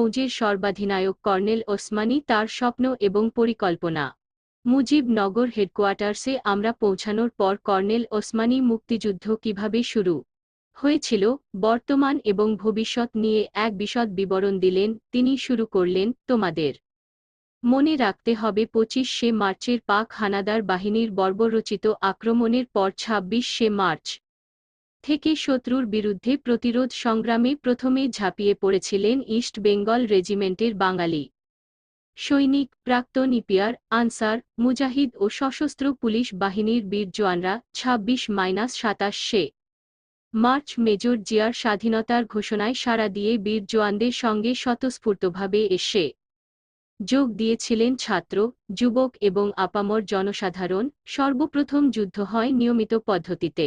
ফৌজের সর্বাধিনায়ক কর্নেল ওসমানী তার স্বপ্ন এবং পরিকল্পনা। মুজিবনগর হেডকোয়ার্টার্সে আমরা পৌঁছানোর পর কর্নেল ওসমানী মুক্তিযুদ্ধ কীভাবে শুরু হয়েছিল, বর্তমান এবং ভবিষ্যৎ নিয়ে এক বিশদ বিবরণ দিলেন, তিনি শুরু করলেন তোমাদের। মনে রাখতে হবে পঁচিশে মার্চের পাক হানাদার বাহিনীর বর্বরচিত আক্রমণের পর ছাব্বিশে মার্চ থেকে শত্রুর বিরুদ্ধে প্রতিরোধ সংগ্রামে প্রথমে ঝাঁপিয়ে পড়েছিলেন ইস্ট বেঙ্গল রেজিমেন্টের বাঙালি। সৈনিক প্রাক্তন ইপিয়ার আনসার, মুজাহিদ ও সশস্ত্র পুলিশ বাহিনীর বীর জওয়ানরা ছাব্বিশ মাইনাস সাতাশে মার্চ মেজর জিয়ার স্বাধীনতার ঘোষণায় সাড়া দিয়ে বীর জওয়ানদের সঙ্গে স্বতঃস্ফূর্তভাবে এসে যোগ দিয়েছিলেন ছাত্র, যুবক এবং আপামর জনসাধারণ। সর্বপ্রথম যুদ্ধ হয় নিয়মিত পদ্ধতিতে।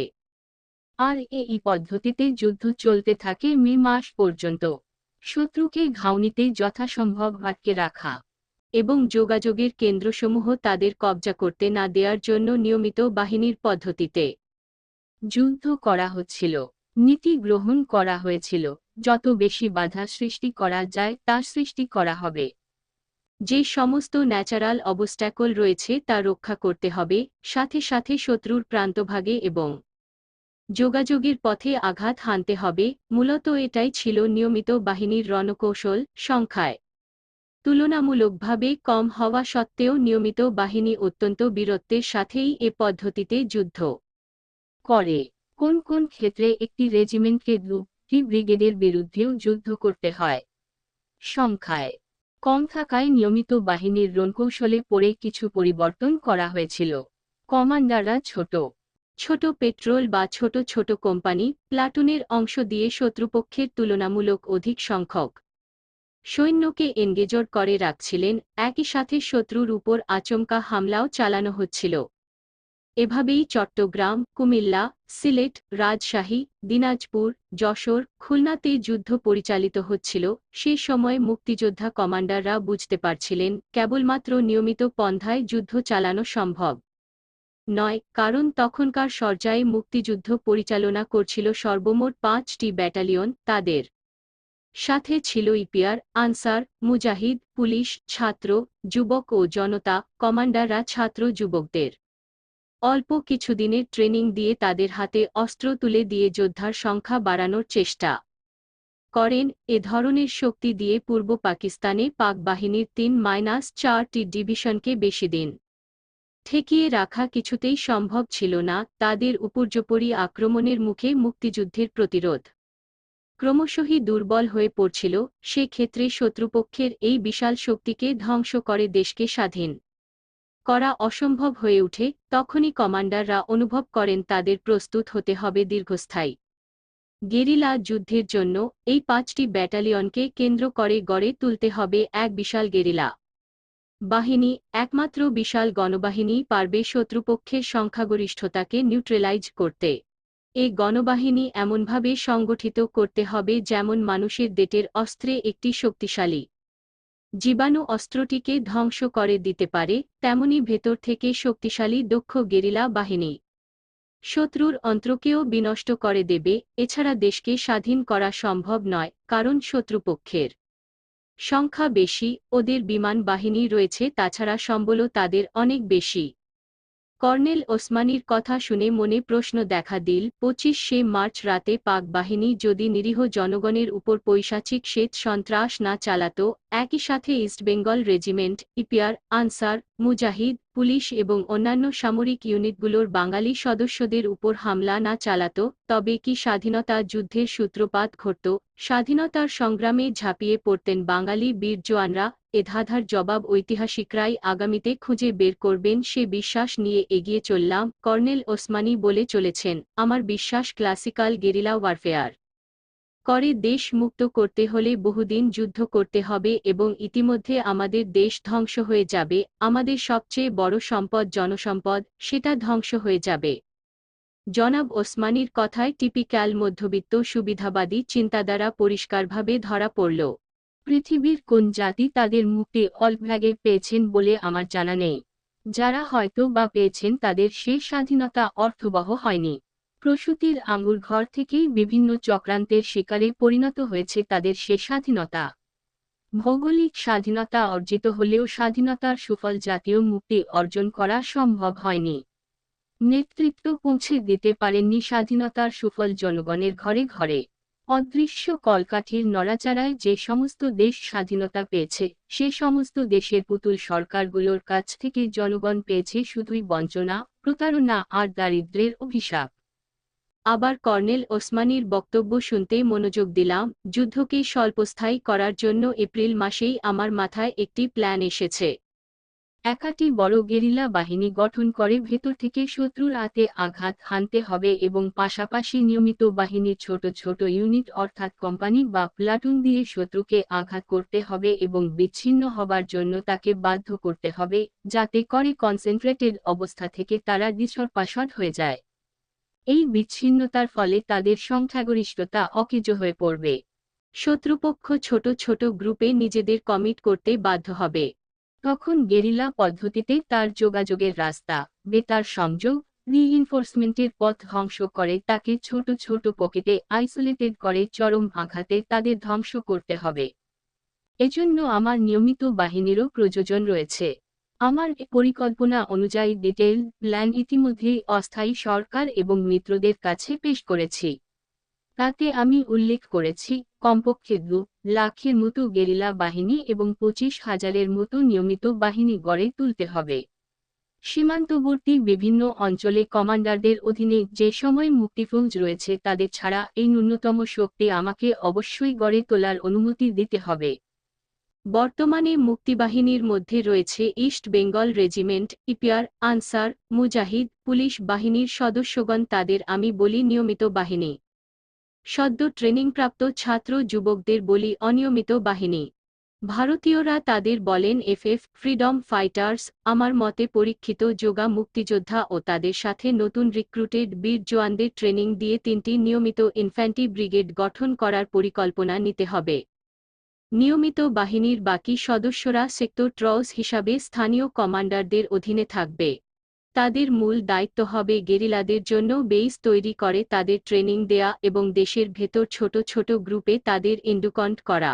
আর এই পদ্ধতিতে যুদ্ধ চলতে থাকে মে মাস পর্যন্ত। শত্রুকে ঘাউনিতে যথাসম্ভব আটকে রাখা এবং যোগাযোগের কেন্দ্রসমূহ তাদের কবজা করতে না দেওয়ার জন্য নিয়মিত বাহিনীর পদ্ধতিতে যুদ্ধ করা হচ্ছিল। নীতি গ্রহণ করা হয়েছিল। যত বেশি বাধা সৃষ্টি করা যায়, তা সৃষ্টি করা হবে। যে সমস্ত ন্যাচারাল অবস্ট্যাকল রয়েছে, তা রক্ষা করতে হবে। সাথে সাথে শত্রুর প্রান্তভাগে এবং যোগাযোগের পথে আঘাত হানতে হবে, মূলত এটাই ছিল নিয়মিত বাহিনীর রণকৌশল সংখ্যায়। তুলনামূলকভাবে কম হওয়া সত্ত্বেও নিয়মিত বাহিনী অত্যন্ত বীরত্বের সাথেই এ পদ্ধতিতে যুদ্ধ করে। কোন কোন ক্ষেত্রে একটি রেজিমেন্টকে দুটি ব্রিগেডের বিরুদ্ধেও যুদ্ধ করতে হয়? সংখ্যায় কম থাকায় নিয়মিত বাহিনীর রণকৌশলে পড়ে কিছু পরিবর্তন করা হয়েছিল। কমান্ডাররা ছোট ছোট পেট্রোল বা ছোট ছোট কোম্পানি প্লাটুনের অংশ দিয়ে শত্রুপক্ষের তুলনামূলক অধিক সংখ্যক সৈন্যকে এনগেজর করে রাখছিলেন। একই সাথে শত্রুর উপর আচমকা হামলাও চালানো হচ্ছিল। এভাবেই চট্টগ্রাম, কুমিল্লা, সিলেট, রাজশাহী, দিনাজপুর, যশোর, খুলনাতে যুদ্ধ পরিচালিত হচ্ছিল। সে সময় মুক্তিযোদ্ধা কমান্ডাররা বুঝতে পারছিলেন, কেবলমাত্র নিয়মিত পন্থায় যুদ্ধ চালানো সম্ভব। নয়, কারণ তখনকার সর্যায়ে মুক্তিযুদ্ধ পরিচালনা করছিল সর্বমোট পাঁচটি ব্যাটালিয়ন, তাদের সাথে ছিল ইপিআর, আনসার, মুজাহিদ, পুলিশ, ছাত্র, যুবক ও জনতা, কমান্ডাররা ছাত্র যুবকদের অল্প কিছুদিনের ট্রেনিং দিয়ে তাদের হাতে অস্ত্র তুলে দিয়ে যোদ্ধার সংখ্যা বাড়ানোর চেষ্টা করেন। এ ধরনের শক্তি দিয়ে পূর্ব পাকিস্তানে পাক বাহিনীর তিন মাইনাস চারটি ডিভিশনকে বেশি দিন ঠেকিয়ে রাখা কিছুতেই সম্ভব ছিল না তাদের উপর্যপরি আক্রমণের মুখে মুক্তিযুদ্ধের প্রতিরোধ। ক্রমশই দুর্বল হয়ে পড়ছিল সে ক্ষেত্রে শত্রুপক্ষের এই বিশাল শক্তিকে ধ্বংস করে দেশকে স্বাধীন করা অসম্ভব হয়ে ওঠে তখনই কমান্ডাররা অনুভব করেন তাদের প্রস্তুত হতে হবে দীর্ঘস্থায়ী। গেরিলা যুদ্ধের জন্য এই পাঁচটি ব্যাটালিয়নকে কেন্দ্র করে গড়ে তুলতে হবে এক বিশাল গেরিলা। বাহিনী একমাত্র বিশাল গণবাহিনী পারবে শত্রুপক্ষের সংখ্যাগরিষ্ঠতাকে নিউট্রেলাইজ করতে। এ গণবাহিনী এমনভাবে সংগঠিত করতে হবে যেমন মানুষের দেটের অস্ত্রে একটি শক্তিশালী জীবাণু অস্ত্রটিকে ধ্বংস করে দিতে পারে, তেমনি ভেতর থেকে শক্তিশালী দক্ষ গেরিলা বাহিনী। শত্রুর অন্ত্রকেও বিনষ্ট করে দেবে, এছাড়া দেশকে স্বাধীন করা সম্ভব নয়, কারণ শত্রুপক্ষের সংখ্যা বেশি, ওদের বিমান বাহিনী রয়েছে, তাছাড়া সম্বলও তাদের অনেক বেশি। কর্নেল ওসমানীর কথা শুনে মনে প্রশ্ন দেখা দিল, পঁচিশে মার্চ রাতে পাক বাহিনী যদি নিরীহ জনগণের উপর পৈশাচিক শ্বেত সন্ত্রাস না চালাত, একই সাথে ইস্টবেঙ্গল রেজিমেন্ট ইপিয়ার আনসার, মুজাহিদ পুলিশ এবং অন্যান্য সামরিক ইউনিটগুলোর বাঙালি সদস্যদের উপর হামলা না চালাত, তবে কি স্বাধীনতা যুদ্ধের সূত্রপাত ঘটত? স্বাধীনতার সংগ্রামে ঝাঁপিয়ে পড়তেন বাঙালি বীর জওয়ানরা, এ ধাঁধার জবাব ঐতিহাসিকরাই আগামীতে খুঁজে বের করবেন সে বিশ্বাস নিয়ে এগিয়ে চললাম, কর্নেল ওসমানী বলে চলেছেন, আমার বিশ্বাস ক্লাসিক্যাল গেরিলা ওয়ারফেয়ার। করে দেশ মুক্ত করতে হলে বহুদিন যুদ্ধ করতে হবে এবং ইতিমধ্যে আমাদের দেশ ধ্বংস হয়ে যাবে, আমাদের সবচেয়ে বড় সম্পদ জনসম্পদ, সেটা ধ্বংস হয়ে যাবে। জনাব ওসমানীর কথায় টিপিক্যাল মধ্যবিত্ত সুবিধাবাদী চিন্তাধারা পরিষ্কারভাবে ধরা পড়ল। পৃথিবীর কোন জাতি তাদের মুক্তি অল্পভাগে পেয়েছেন বলে আমার জানা নেই। যারা হয়তো বা পেয়েছেন তাদের সে স্বাধীনতা অর্থবহ হয়নি। প্রসূতির আঙুর ঘর থেকেই বিভিন্ন চক্রান্তের শিকারে পরিণত হয়েছে তাদের সে স্বাধীনতা। ভৌগোলিক স্বাধীনতা অর্জিত হলেও স্বাধীনতার সুফল জাতীয় মুক্তি অর্জন করা সম্ভব হয়নি। নেতৃত্ব পৌঁছে দিতে পারেননি স্বাধীনতার সুফল জনগণের ঘরে ঘরে। অদৃশ্য কলকাঠির নড়াচড়ায় যে সমস্ত দেশ স্বাধীনতা পেয়েছে, সে সমস্ত দেশের পুতুল সরকারগুলোর কাছ থেকে জনগণ পেয়েছে শুধুই বঞ্চনা, প্রতারণা আর দারিদ্র্যের অভিশাপ। আবার কর্নেল ওসমানীর বক্তব্য শুনতে মনোযোগ দিলাম, যুদ্ধকে স্বল্পস্থায়ী করার জন্য এপ্রিল মাসেই আমার মাথায় একটি প্ল্যান এসেছে। একাটি বড় গেরিলা বাহিনী গঠন করে ভেতর থেকে শত্রুর হাতে আঘাত হানতে হবে এবং পাশাপাশি নিয়মিত বাহিনীর ছোট ছোট ইউনিট অর্থাৎ কোম্পানি বা প্লাটুন দিয়ে শত্রুকে আঘাত করতে হবে এবং বিচ্ছিন্ন হবার জন্য তাকে বাধ্য করতে হবে, যাতে করে কনসেন্ট্রেটেড অবস্থা থেকে তারা ডিসরপাশট হয়ে যায়। এই বিচ্ছিন্নতার ফলে তাদের সংখ্যাগরিষ্ঠতা অকেজ হয়ে পড়বে। শত্রুপক্ষ ছোট ছোট গ্রুপে নিজেদের কমিট করতে বাধ্য হবে। তখন গেরিলা পদ্ধতিতে তার যোগাযোগের রাস্তা, বেতার সংযোগ রিইনফোর্সমেন্টের পথ ধ্বংস করে তাকে ছোট ছোট পকেটে আইসোলেটেড করে চরম আঘাতে তাদের ধ্বংস করতে হবে। এজন্য আমার নিয়মিত বাহিনীরও প্রয়োজন রয়েছে। আমার পরিকল্পনা অনুযায়ী ডিটেইল প্ল্যান ইতিমধ্যেই অস্থায়ী সরকার এবং মিত্রদের কাছে পেশ করেছি। তাতে আমি উল্লেখ করেছি, কমপক্ষে দু লাখের মতো গেরিলা বাহিনী এবং পঁচিশ হাজারের মতো নিয়মিত বাহিনী গড়ে তুলতে হবে। সীমান্তবর্তী বিভিন্ন অঞ্চলে কমান্ডারদের অধীনে যে সময় মুক্তিফৌজ রয়েছে তাদের ছাড়া এই ন্যূনতম শক্তি আমাকে অবশ্যই গড়ে তোলার অনুমতি দিতে হবে। বর্তমানে মুক্তিবাহিনীর মধ্যে রয়েছে East Bengal regiment, EPR, Ansar, মুজাহিদ, পুলিশ বাহিনীর সদস্যগণ তাদের আমি বলি নিয়মিত বাহিনী। সদ্য ট্রেনিংপ্রাপ্ত ছাত্র যুবকদের বলি অনিয়মিত বাহিনী। ভারতীয়রা তাদের বলেন, এফএফ, ফ্রিডম ফাইটার্স, আমার মতে পরীক্ষিত যোগা মুক্তিযোদ্ধা ও তাদের সাথে নতুন রিক্রুটেড বীর জওয়ানদের ট্রেনিং দিয়ে তিনটি নিয়মিত ইনফ্যান্টি ব্রিগেড গঠন করার পরিকল্পনা নিতে হবে। নিয়মিত বাহিনীর বাকি সদস্যরা সেক্টর ট্রস হিসাবে স্থানীয় কমান্ডারদের অধীনে থাকবে। তাদের মূল দায়িত্ব হবে গেরিলাদের জন্য বেইস তৈরি করে তাদের ট্রেনিং দেয়া এবং দেশের ভেতর ছোট ছোট গ্রুপে তাদের ইন্ডুকন্ট করা।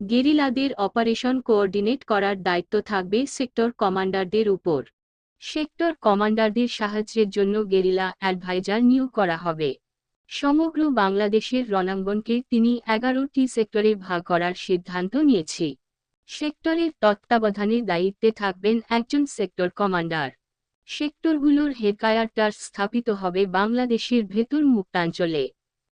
গেরিলাদের অপারেশন কোঅর্ডিনেট করার দায়িত্ব থাকবে সেক্টর কমান্ডারদের উপর। সেক্টর কমান্ডারদের সাহায্যের জন্য গেরিলা অ্যাডভাইজার নিয়োগ করা হবে। সমগ্র বাংলাদেশের রণাঙ্গনকে তিনি এগারোটি সেক্টরে ভাগ করার সিদ্ধান্ত নিয়েছি। সেক্টরের তত্ত্বাবধানের দায়িত্বে থাকবেন একজন সেক্টর কমান্ডার। সেক্টরগুলোর হেডকায়ার্টার স্থাপিত হবে বাংলাদেশের ভেতর মুক্তাঞ্চলে।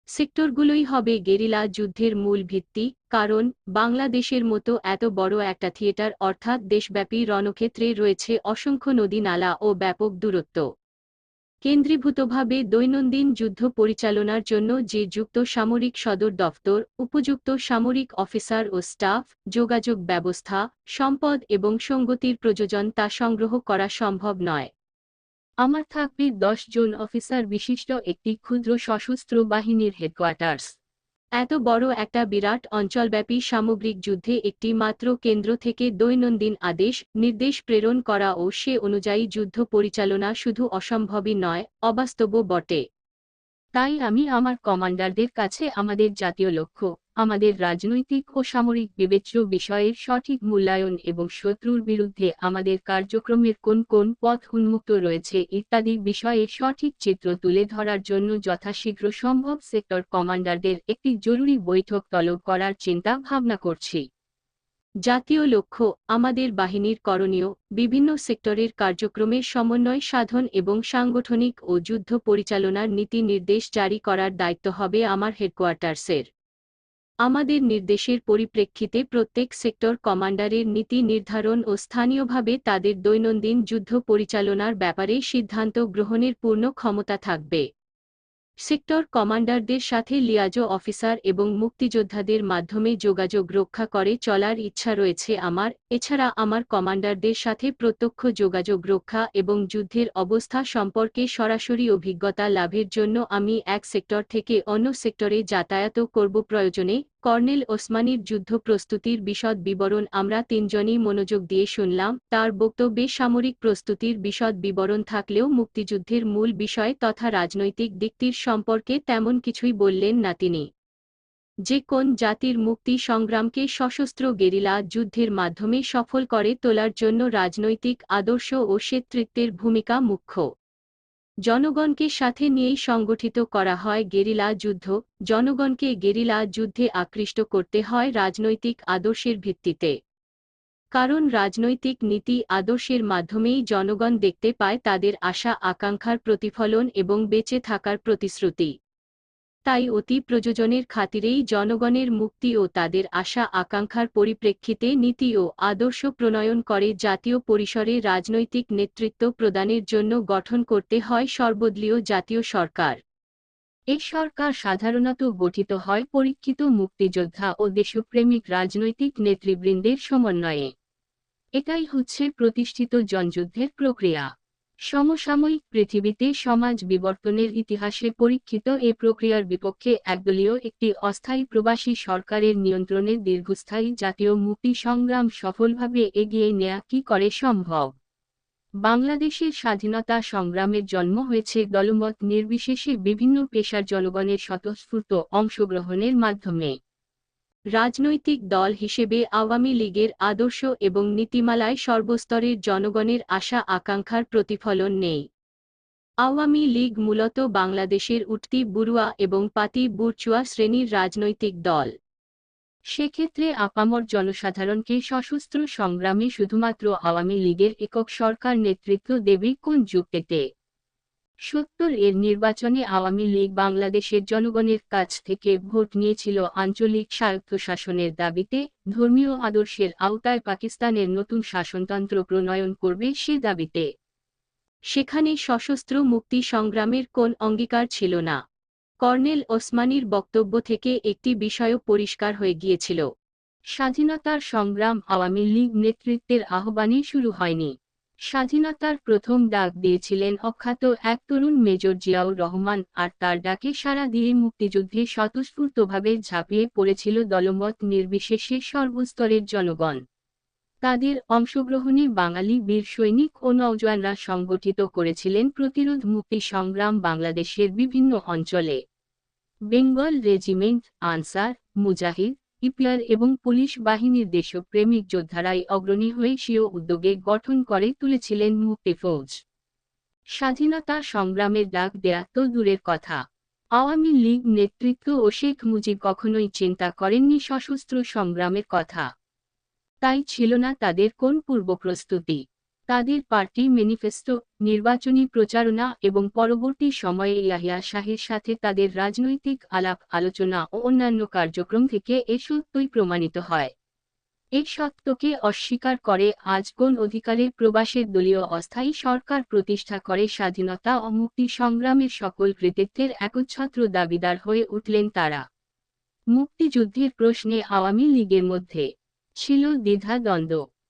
সেক্টরগুলোই হবে গেরিলা যুদ্ধের মূল ভিত্তি, কারণ বাংলাদেশের মতো এত বড় একটা থিয়েটার অর্থাৎ দেশব্যাপী রণক্ষেত্রে রয়েছে অসংখ্য নদী নালা ও ব্যাপক দূরত্ব। কেন্দ্রীভূতভাবে দৈনন্দিন যুদ্ধ পরিচালনার জন্য যে যুক্ত সামরিক সদর দফতর, উপযুক্ত সামরিক অফিসার ও স্টাফ, যোগাযোগ ব্যবস্থা, সম্পদ এবং সঙ্গতির প্রযোজন তা সংগ্রহ করা সম্ভব নয়। আমার থাকবে দশ জন অফিসার বিশিষ্ট একটি ক্ষুদ্র সশস্ত্র বাহিনীর হেডকোয়ার্টার্স। এত বড় একটা বিরাট অঞ্চলব্যাপী সামগ্রিক যুদ্ধে একটি মাত্র কেন্দ্র থেকে দৈনন্দিন আদেশ, নির্দেশ প্রেরণ করা ও সে অনুযায়ী যুদ্ধ পরিচালনা শুধু অসম্ভবই নয় অবাস্তব বটে। তাই আমি আমার কমান্ডারদের কাছে আমাদের জাতীয় লক্ষ্য, আমাদের রাজনৈতিক ও সামরিক বিবেচ্য বিষয়ের সঠিক মূল্যায়ন এবং শত্রুর বিরুদ্ধে আমাদের কার্যক্রমের কোন কোন পথ উন্মুক্ত রয়েছে ইত্যাদি বিষয়ে সঠিক চিত্র তুলে ধরার জন্য যথাশীঘ্র সম্ভব সেক্টর কমান্ডারদের একটি জরুরি বৈঠক তলব করার চিন্তা ভাবনা করছি। জাতীয় লক্ষ্য, আমাদের বাহিনীর করণীয়, বিভিন্ন সেক্টরের কার্যক্রমের সমন্বয় সাধন এবং সাংগঠনিক ও যুদ্ধ পরিচালনার নীতি নির্দেশ জারি করার দায়িত্ব হবে আমার হেডকোয়ার্টার্সের। আমাদের নির্দেশের পরিপ্রেক্ষিতে প্রত্যেক সেক্টর কমান্ডারের নীতি নির্ধারণ ও স্থানীয়ভাবে তাদের দৈনন্দিন যুদ্ধ পরিচালনার ব্যাপারে সিদ্ধান্ত গ্রহণের পূর্ণ ক্ষমতা থাকবে। সেক্টর কমান্ডারদের সাথে লিয়াজো অফিসার এবং মুক্তিযোদ্ধাদের মাধ্যমে যোগাযোগ রক্ষা করে চলার ইচ্ছা রয়েছে আমার। এছাড়া আমার কমান্ডারদের সাথে প্রত্যক্ষ যোগাযোগ রক্ষা এবং যুদ্ধের অবস্থা সম্পর্কে সরাসরি অভিজ্ঞতা লাভের জন্য আমি এক সেক্টর থেকে অন্য সেক্টরে যাতায়াত করব। প্রয়োজনে কর্নেল ওসমানীর যুদ্ধ প্রস্তুতির বিশদ বিবরণ আমরা তিনজনই মনোযোগ দিয়ে শুনলাম। তার বক্তব্যে সামরিক প্রস্তুতির বিশদ বিবরণ থাকলেও মুক্তিযুদ্ধের মূল বিষয় তথা রাজনৈতিক দিকটির সম্পর্কে তেমন কিছুই বললেন না তিনি। যে কোন জাতির মুক্তি সংগ্রামকে সশস্ত্র গেরিলা যুদ্ধের মাধ্যমে সফল করে তোলার জন্য রাজনৈতিক আদর্শ ও নেতৃত্বের ভূমিকা মুখ্য। জনগণকে সাথে নিয়েই সংগঠিত করা হয় গেরিলা যুদ্ধ, জনগণকে গেরিলা যুদ্ধে আকৃষ্ট করতে হয় রাজনৈতিক আদর্শের ভিত্তিতে। কারণ রাজনৈতিক নীতি আদর্শের মাধ্যমেই জনগণ দেখতে পায় তাদের আশা, আকাঙ্ক্ষার প্রতিফলন এবং বেঁচে থাকার প্রতিশ্রুতি। তাই অতি প্রযোজনের খাতিরেই জনগণের মুক্তি ও তাদের আশা, আকাঙ্ক্ষার পরিপ্রেক্ষিতে নীতি ও আদর্শ প্রণয়ন করে জাতীয় পরিসরে রাজনৈতিক নেতৃত্ব প্রদানের জন্য গঠন করতে হয় সর্বদলীয় জাতীয় সরকার। এই সরকার সাধারণত গঠিত হয় পরীক্ষিত মুক্তিযোদ্ধা ও দেশপ্রেমিক রাজনৈতিক নেতৃবৃন্দের সমন্বয়ে। এটাই হচ্ছে প্রতিষ্ঠিত জনযুদ্ধের প্রক্রিয়া। সমসাময়িক পৃথিবীতে সমাজ বিবর্তনের ইতিহাসে পরীক্ষিত এ প্রক্রিয়ার বিপক্ষে একদলীয় একটি অস্থায়ী প্রবাসী সরকারের নিয়ন্ত্রণে দীর্ঘস্থায়ী জাতীয় মুক্তি সংগ্রাম সফলভাবে এগিয়ে নেয়া কি করে সম্ভব? বাংলাদেশের স্বাধীনতা সংগ্রামের জন্ম হয়েছে দলমত নির্বিশেষে বিভিন্ন পেশার জনগণের স্বতঃস্ফূর্ত অংশগ্রহণের মাধ্যমে। রাজনৈতিক দল হিসেবে আওয়ামী লীগের আদর্শ এবং নীতিমালায় সর্বস্তরের জনগণের আশা আকাঙ্ক্ষার প্রতিফলন নেই। আওয়ামী লীগ মূলত বাংলাদেশের উঠতি বুড়ুয়া এবং পাতি বুরচুয়া শ্রেণির রাজনৈতিক দল। সেক্ষেত্রে আপামর জনসাধারণকে সশস্ত্র সংগ্রামে শুধুমাত্র আওয়ামী লীগের একক সরকার নেতৃত্ব দেবে কোন যুক্তিতে? সত্তর এর নির্বাচনে আওয়ামী লীগ বাংলাদেশের জনগণের কাছ থেকে ভোট নিয়েছিল আঞ্চলিক স্বায়ত্তশাসনের দাবিতে। ধর্মীয় আদর্শের আওতায় পাকিস্তানের নতুন শাসনতন্ত্র প্রণয়ন করবে সে দাবিতে। সেখানে সশস্ত্র মুক্তি সংগ্রামের কোন অঙ্গীকার ছিল না। কর্নেল ওসমানীর বক্তব্য থেকে একটি বিষয়ও পরিষ্কার হয়ে গিয়েছিল। স্বাধীনতার সংগ্রাম আওয়ামী লীগ নেতৃত্বের আহ্বানে শুরু হয়নি। স্বাধীনতার প্রথম ডাক দিয়েছিলেন অখ্যাত এক তরুণ মেজর জিয়াউর রহমান আর তার ডাকে সারা দিয়ে মুক্তিযুদ্ধে স্বতঃস্ফূর্তভাবে ঝাঁপিয়ে পড়েছিল দলমত নির্বিশেষে সর্বস্তরের জনগণ। তাদের অংশগ্রহণে বাঙালি, বীর সৈনিক ও নৌজওয়ানরা সংগঠিত করেছিলেন প্রতিরোধ মুক্তি সংগ্রাম বাংলাদেশের বিভিন্ন অঞ্চলে। বেঙ্গল রেজিমেন্ট, আনসার, মুজাহিদ ইপিআর এবং পুলিশ বাহিনীর দেশপ্রেমিক যোদ্ধারাই অগ্রণী হয়ে স্বীয় উদ্যোগে গঠন করে তুলেছিলেন মুক্তি ফৌজ স্বাধীনতা সংগ্রামের ডাক দেয়া তো দূরের কথা। আওয়ামী লীগ নেতৃত্ব ও শেখ মুজিব কখনোই চিন্তা করেননি সশস্ত্র সংগ্রামের কথা। তাই ছিল না তাদের কোন পূর্ব প্রস্তুতি তাদের পার্টি ম্যানিফেস্টো, নির্বাচনী প্রচারণা এবং পরবর্তী সময়ে ইয়াহিয়া শাহের সাথে তাদের রাজনৈতিক আলাপ, আলোচনা ও অন্যান্য কার্যক্রম থেকে এ সত্যই প্রমাণিত হয়। এই সত্যকে অস্বীকার করে আজ কোন অধিকারে প্রবাসের দলীয় অস্থায়ী সরকার প্রতিষ্ঠা করে স্বাধীনতা ও মুক্তি সংগ্রামের সকল কৃতিত্বের একচ্ছত্র দাবিদার হয়ে উঠলেন তারা। মুক্তিযুদ্ধের প্রশ্নে আওয়ামী লীগের মধ্যে ছিল দ্বিধা দ্বন্দ্ব